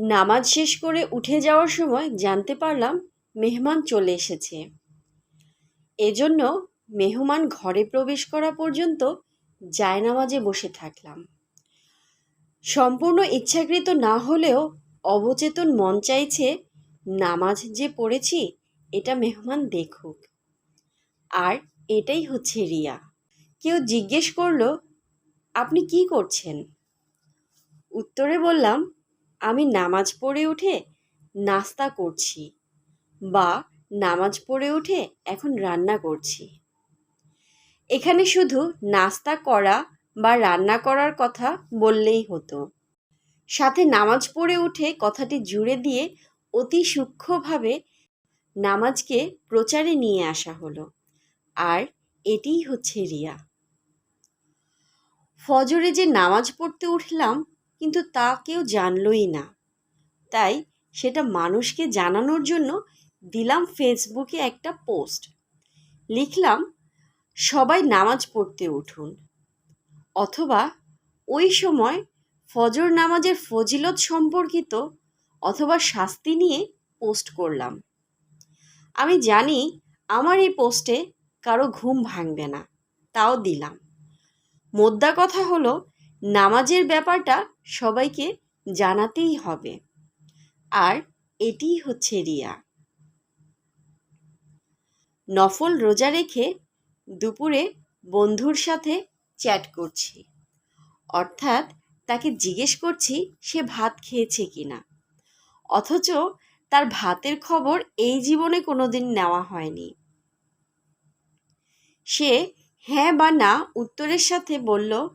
নামাজ শেষ করে উঠে যাওয়ার সময় জানতে পারলাম মেহমান চলে এসেছে। এজন্য মেহমান ঘরে প্রবেশ করা পর্যন্ত জায়নামাজে বসে থাকলাম। সম্পূর্ণ ইচ্ছাকৃত না হলেও অবচেতন মন চাইছে, নামাজ যে পড়েছি, এটা মেহমান দেখুক। আর এটাই হচ্ছে রিয়া। কেউ জিজ্ঞেস করল, আপনি কি করছেন? উত্তরে বললাম আমি নামাজ পড়ে উঠে নাস্তা করছি বা নামাজ পড়ে উঠে এখন রান্না করছি। এখানে শুধু নাস্তা করা বা রান্না করার কথা বললেই হতো। সাথে নামাজ পড়ে উঠে কথাটি জুড়ে দিয়ে অতি সূক্ষ্মভাবে নামাজকে প্রচারে নিয়ে আসা হলো। আর এটিই হচ্ছে রিয়া। ফজরে যে নামাজ পড়তে উঠলাম কিন্তু তা কেউ জানলই না। তাই সেটা মানুষকে জানানোর জন্য দিলাম ফেসবুকে একটা পোস্ট। লিখলাম, সবাই নামাজ পড়তে উঠুন। অথবা, ওই সময় ফজর নামাজের ফজিলত সম্পর্কিত অথবা শাস্তি নিয়ে পোস্ট করলাম। আমি জানি আমার এই পোস্টে কারও ঘুম ভাঙবে না, তাও দিলাম। মোদ্দা কথা হলো নামাজের ব্যাপারটা সবাইকে জানাতেই হবে। আর এটিই হচ্ছে রিয়া। নফল রোজা রেখে দুপুরে বন্ধুর সাথে চ্যাট করছি। অর্থাৎ তাকে জিজ্ঞেস করছি সে ভাত খেয়েছে কিনা। অথচ তার ভাতের খবর এই জীবনে কোনোদিন নেওয়া হয়নি। সে হ্যাঁ বা না উত্তরের সাথে বলল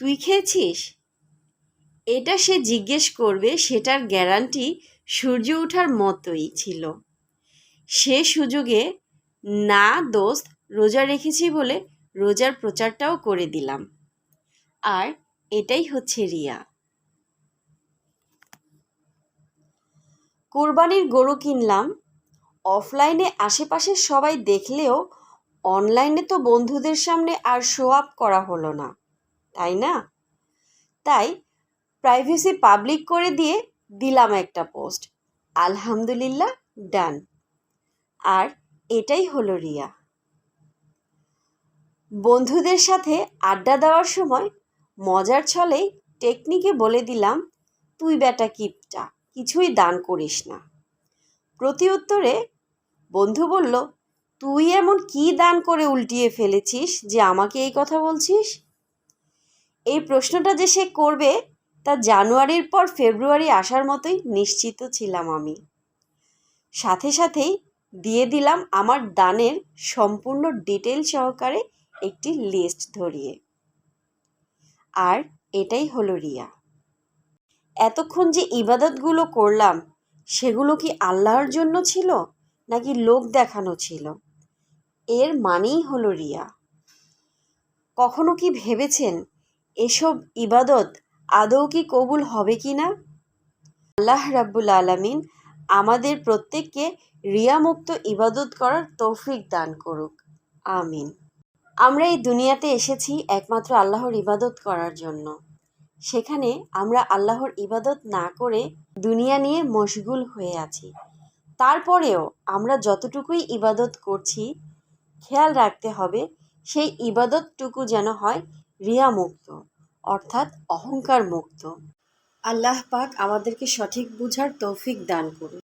তুই খেয়েছিস? এটা সে জিজ্ঞেস করবে, সেটার গ্যারান্টি সূর্য ওঠার মতোই ছিল। সে সুযোগে, না দোস্ত, রোজা রেখেছি বলে রোজার প্রচারটাও করে দিলাম। আর এটাই হচ্ছে রিয়া। কোরবানির গরু কিনলাম। অফলাইনে আশেপাশে সবাই দেখলেও, অনলাইনে তো বন্ধুদের সামনে আর শো আপ করা হলো না। তাই না? তাই প্রাইভেসি পাবলিক করে দিয়ে দিলাম একটা পোস্ট আলহামদুলিল্লাহ ডান আর এটাই হলো রিয়া। বন্ধুদের সাথে আড্ডা দেওয়ার সময় মজার ছলেই টেকনিকে বলে দিলাম, তুই বেটা কিপটা, কিছুই দান করিস না। প্রতি উত্তরে বন্ধু বলল, তুই এমন কি দান করে উল্টিয়ে ফেলেছিস যে আমাকে এই কথা বলছিস? এই প্রশ্নটা যে সে করবে, তা জানুয়ারির পর ফেব্রুয়ারি আসার মতোই নিশ্চিত ছিলাম আমি। সাথে সাথেই দিয়ে দিলাম আমার দানের সম্পূর্ণ ডিটেল সহকারে একটি লিস্ট ধরিয়ে। আর এটাই হলো রিয়া। এতক্ষণ যে ইবাদতগুলো করলাম, সেগুলো কি আল্লাহর জন্য ছিল, নাকি লোক দেখানো ছিল? এর মানেই হলো রিয়া। কখনো কি ভেবেছেন এসব ইবাদত আদৌ কি কবুল হবে কি না? আল্লাহ রাব্বুল আলামিন আমাদের প্রত্যেককে রিয়ামুক্ত ইবাদত করার তৌফিক দান করুক। আমিন। আমরা এই দুনিয়াতে এসেছি একমাত্র আল্লাহর ইবাদত করার জন্য। সেখানে আমরা আল্লাহর ইবাদত না করে দুনিয়া নিয়ে মশগুল হয়ে আছি। তারপরেও আমরা যতটুকুই ইবাদত করছি, খেয়াল রাখতে হবে, সেই ইবাদতটুকু যেন হয় রিয়া মুক্ত অর্থাৎ অহংকার মুক্ত আল্লাহ পাক আমাদেরকে সঠিক বুঝার তৌফিক দান করুন।